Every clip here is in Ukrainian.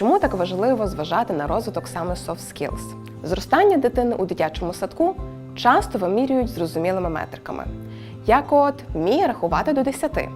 Чому так важливо зважати на розвиток саме soft skills? Зростання дитини у дитячому садку часто вимірюють зрозумілими метриками, як от вміє рахувати до 10,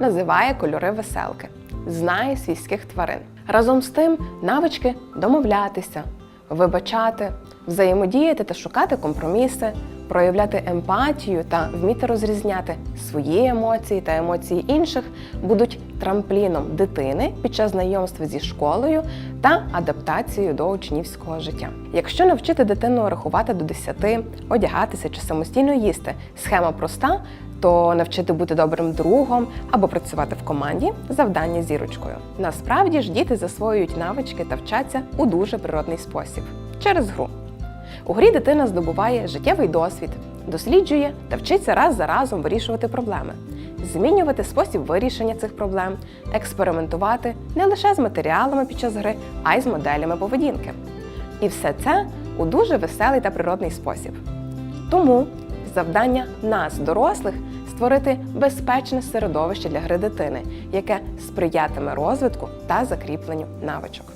називає кольори веселки, знає свійських тварин. Разом з тим навички домовлятися, вибачати, взаємодіяти та шукати компроміси, проявляти емпатію та вміти розрізняти свої емоції та емоції інших будуть трампліном дитини під час знайомства зі школою та адаптацією до учнівського життя. Якщо навчити дитину рахувати до 10, одягатися чи самостійно їсти, схема проста, то навчити бути добрим другом або працювати в команді завдання зірочкою. Насправді ж діти засвоюють навички та вчаться у дуже природний спосіб через гру. У грі дитина здобуває життєвий досвід, досліджує та вчиться раз за разом вирішувати проблеми, змінювати спосіб вирішення цих проблем, експериментувати не лише з матеріалами під час гри, а й з моделями поведінки. І все це у дуже веселий та природний спосіб. Тому завдання нас, дорослих, створити безпечне середовище для гри дитини, яке сприятиме розвитку та закріпленню навичок.